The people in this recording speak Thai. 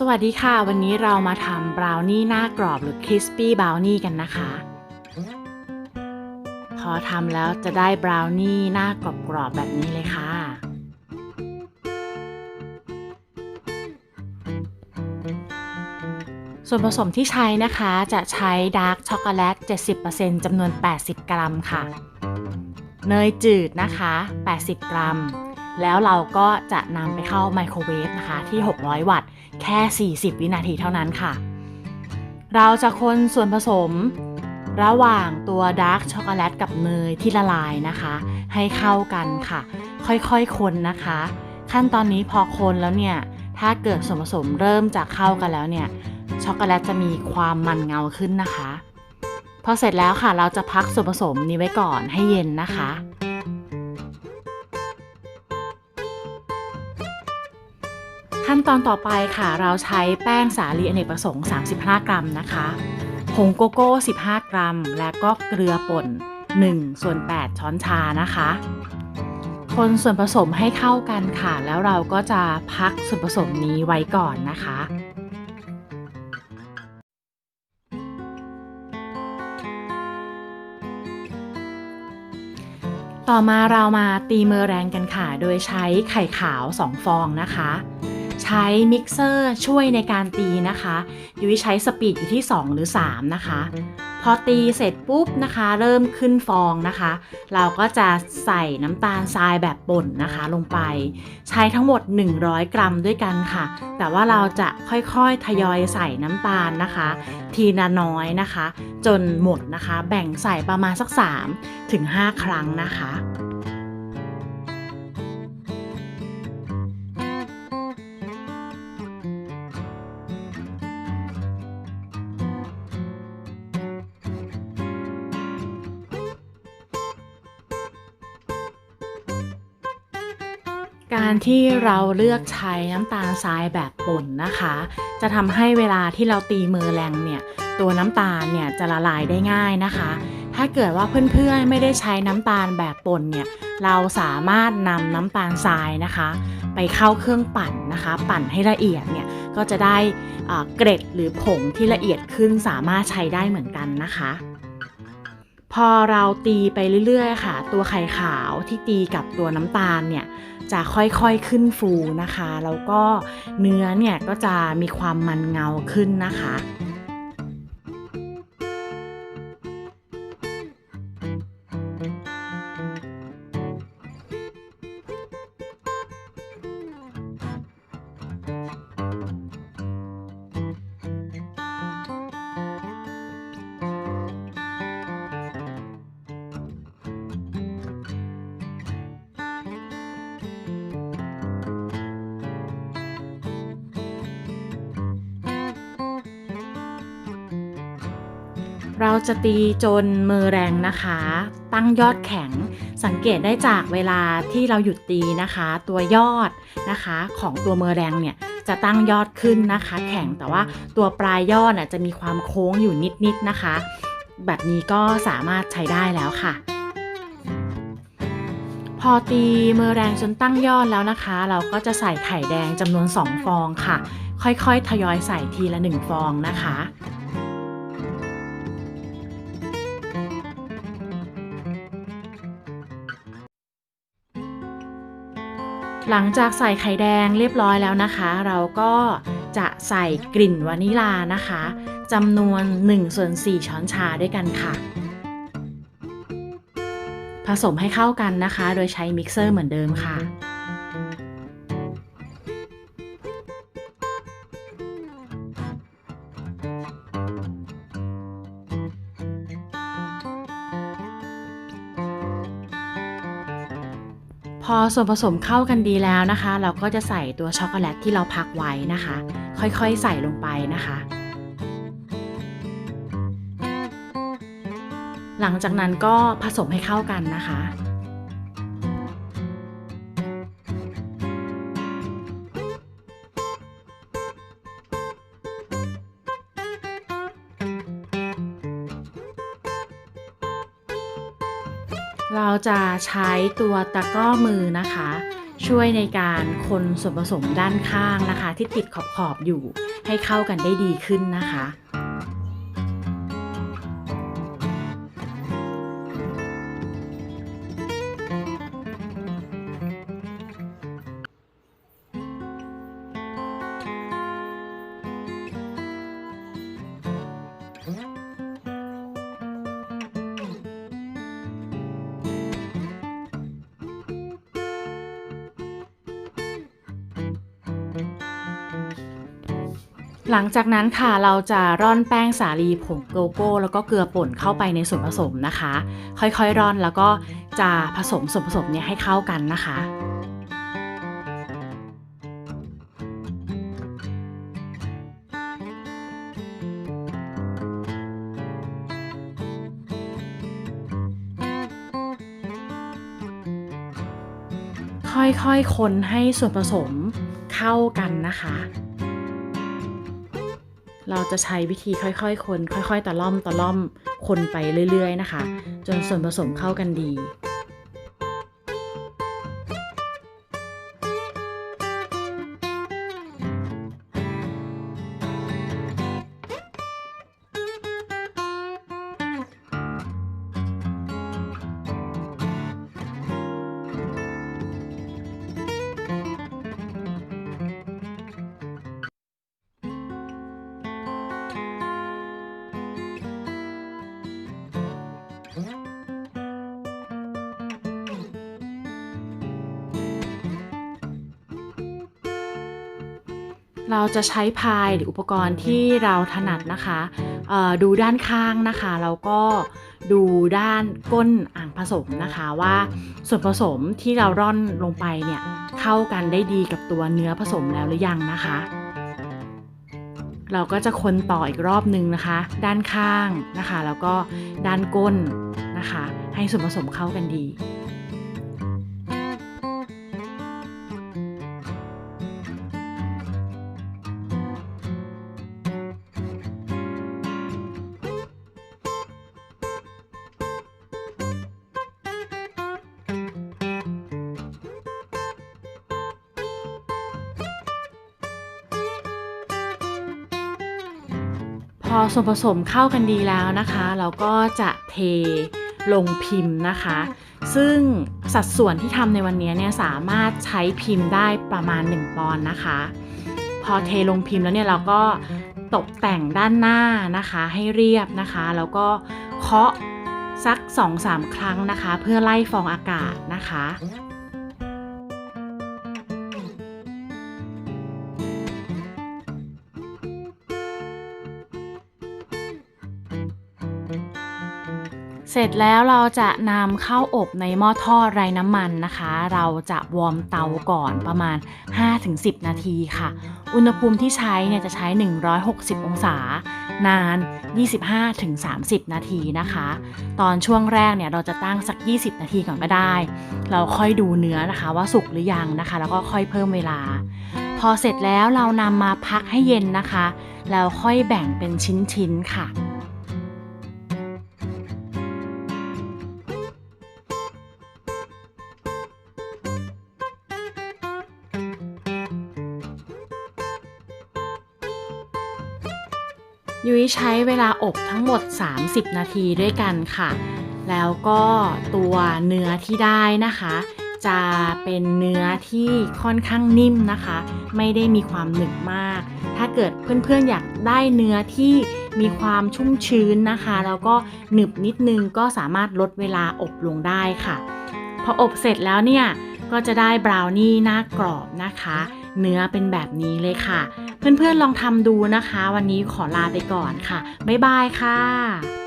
สวัสดีค่ะ วันนี้เรามาทำบราวนี่หน้ากรอบหรือคริสปี้บราวนี่กันนะคะ พอทำแล้วจะได้บราวนี่หน้ากรอบๆแบบนี้เลยค่ะ ส่วนผสมที่ใช้นะคะจะใช้ดาร์กช็อกโกแลต 70%จำนวน 80 กรัมค่ะ เนยจืดนะคะ 80 กรัม แล้วเราก็จะนำไปเข้าไมโครเวฟนะคะที่ 600 วัตต์ แค่ 40 วินาทีเท่านั้นค่ะ เราจะคนส่วนผสมระหว่างตัวดาร์กช็อกโกแลตกับเนยที่ละลายนะคะ ให้เข้ากันค่ะ ค่อยๆคนนะคะ ขั้นตอนนี้พอคนแล้วเนี่ย ถ้าเกิดส่วนผสมเริ่มจะเข้ากันแล้วเนี่ยช็อกโกแลตจะมีความมันเงาขึ้นนะคะ พอเสร็จแล้วค่ะเราจะพักส่วนผสมนี้ไว้ก่อนให้เย็นนะคะ ขั้นตอนต่อไปค่ะ เราใช้แป้งสาลีอเนกประสงค์ 35 กรัมนะคะผงโกโก้ 15 กรัม และก็เกลือป่น1ส่วน8 ช้อนชานะคะ คนส่วนผสมให้เข้ากันค่ะ แล้วเราก็จะพักส่วนผสมนี้ไว้ก่อนนะคะต่อมาเรามาตีเมอแรงกันค่ะ โดยใช้ไข่ขาว 2 ฟองนะคะ ใช้มิกเซอร์ช่วยในการตีนะคะยุ้ยใช้สปีดอยู่ที่ 2 หรือ 3 นะคะ พอตีเสร็จปุ๊บนะคะ เริ่มขึ้นฟองนะคะ เราก็จะใส่น้ำตาลทรายแบบป่นนะคะลงไป ใช้ทั้งหมด 100 กรัมด้วยกันค่ะ แต่ว่าเราจะค่อยๆทยอยใส่น้ำตาลนะคะ ทีละน้อยนะคะ จนหมดนะคะ แบ่งใส่ประมาณสัก 3 ถึง 5 ครั้งนะคะ การที่เราเลือกใช้น้ำตาลทรายแบบป่นนะคะ จะทำให้เวลาที่เราตีมือแรงเนี่ย ตัวน้ำตาลเนี่ยจะละลายได้ง่ายนะคะ ถ้าเกิดว่าเพื่อนๆไม่ได้ใช้น้ำตาลแบบป่นเนี่ย เราสามารถนำน้ำตาลทรายนะคะ ไปเข้าเครื่องปั่นนะคะ ปั่นให้ละเอียดเนี่ยก็จะได้เกร็ดหรือผงที่ละเอียดขึ้นสามารถใช้ได้เหมือนกันนะคะพอเราตีไปเรื่อยๆ ค่ะ ตัวไข่ขาวที่ตีกับตัวน้ำตาลเนี่ย จะค่อยๆขึ้นฟูนะคะ แล้วก็เนื้อเนี่ยก็จะมีความมันเงาขึ้นนะคะ เราจะตีจนมือแรงนะคะ ตั้งยอดแข็ง สังเกตได้จากเวลาที่เราหยุดตีนะคะ ตัวยอดนะคะ ของตัวมือแรงเนี่ยจะตั้งยอดขึ้นนะคะ แข็งแต่ว่าตัวปลายยอดน่ะจะมีความโค้งอยู่นิดๆนะคะ แบบนี้ก็สามารถใช้ได้แล้วค่ะ พอตีมือแรงจนตั้งยอดแล้วนะคะ เราก็จะใส่ไข่แดงจำนวน 2 ฟองค่ะ ค่อยๆ ทยอยใส่ทีละ 1 ฟองนะคะ หลังจากใส่ไข่แดงเรียบร้อยแล้วนะคะ เราก็จะใส่กลิ่นวานิลานะคะจำนวน1ส่วน4ช้อนชาด้วยกันค่ะ ผสมให้เข้ากันนะคะ โดยใช้มิกเซอร์เหมือนเดิมค่ะ อส่วนผสมเข้ากันดีแล้วนะคะ เราก็จะใส่ตัวช็อกโกแลตที่เราพักไว้นะคะ ค่อยๆใส่ลงไปนะคะ หลังจากนั้นก็ผสมให้เข้ากันนะคะ เราจะใช้ตัวตะกร้อมือนะคะ ช่วยในการคนส่วนผสมด้านข้างนะคะ ที่ติดขอบๆอยู่ให้เข้ากันได้ดีขึ้นนะคะ หลังจากนั้นค่ะเราจะร่อนแป้งสาลีผงโกโก้ แล้วก็เกลือป่นเข้าไปในส่วนผสมนะคะ ค่อยๆร่อนแล้วก็จะผสมส่วนผสมเนี่ยให้เข้ากันนะคะค่อยๆ คนให้ส่วนผสมเข้ากันนะคะ เราจะใช้วิธีค่อยๆ คน ค่อย ๆ ตะล่อมตะล่อมคนไปเรื่อย ๆ นะคะ จนส่วนผสมเข้ากันดี เราจะใช้พายหรืออุปกรณ์ที่เราถนัดนะคะเอ่อดูด้านข้างนะคะแล้วก็ดูด้านก้นอ่างผสมนะคะว่าส่วนผสมที่เราร่อนลงไปเนี่ยเข้ากันได้ดีกับตัวเนื้อผสมแล้วหรือยังนะคะ เราก็จะคนต่ออีกรอบนึงนะคะ ด้านข้างนะคะ แล้วก็ด้านก้นนะคะ ให้ส่วนผสมเข้ากันดี พอส่วนผสมเข้ากันดีแล้วนะคะ เราก็จะเทลงพิมพ์นะคะ ซึ่งสัดส่วนที่ทำในวันนี้เนี่ยสามารถใช้พิมพ์ได้ประมาณ 1 ปอนด์นะคะ พอเทลงพิมพ์แล้วเนี่ยเราก็ตกแต่งด้านหน้านะคะให้เรียบนะคะ แล้วก็เคาะสัก 2-3 ครั้งนะคะ เพื่อไล่ฟองอากาศนะคะ เสร็จแล้วเราจะนำเข้าอบในหม้อทอดไร้น้ำมันนะคะ เราจะวอร์มเตาก่อนประมาณ 5-10 นาทีค่ะ อุณหภูมิที่ใช้เนี่ยจะใช้ 160 องศา นาน 25-30 นาทีนะคะ ตอนช่วงแรกเนี่ยเราจะตั้งสัก 20 นาทีก่อนก็ได้ เราค่อยดูเนื้อนะคะว่าสุกหรือยังนะคะ แล้วก็ค่อยเพิ่มเวลา พอเสร็จแล้วเรานำมาพักให้เย็นนะคะ แล้วค่อยแบ่งเป็นชิ้นๆค่ะ ยุ้ยใช้เวลาอบทั้งหมด 30 นาทีด้วยกันค่ะ แล้วก็ตัวเนื้อที่ได้นะคะ จะเป็นเนื้อที่ค่อนข้างนิ่มนะคะ ไม่ได้มีความหนึบมาก ถ้าเกิดเพื่อนๆอยากได้เนื้อที่มีความชุ่มชื้นนะคะ แล้วก็หนึบนิดนึงก็สามารถลดเวลาอบลงได้ค่ะ พออบเสร็จแล้วเนี่ยก็จะได้บราวนี่หน้ากรอบนะคะ เนื้อเป็นแบบนี้เลยค่ะ เพื่อนๆลองทำดูนะคะ วันนี้ขอลาไปก่อนค่ะ บ๊ายบายค่ะ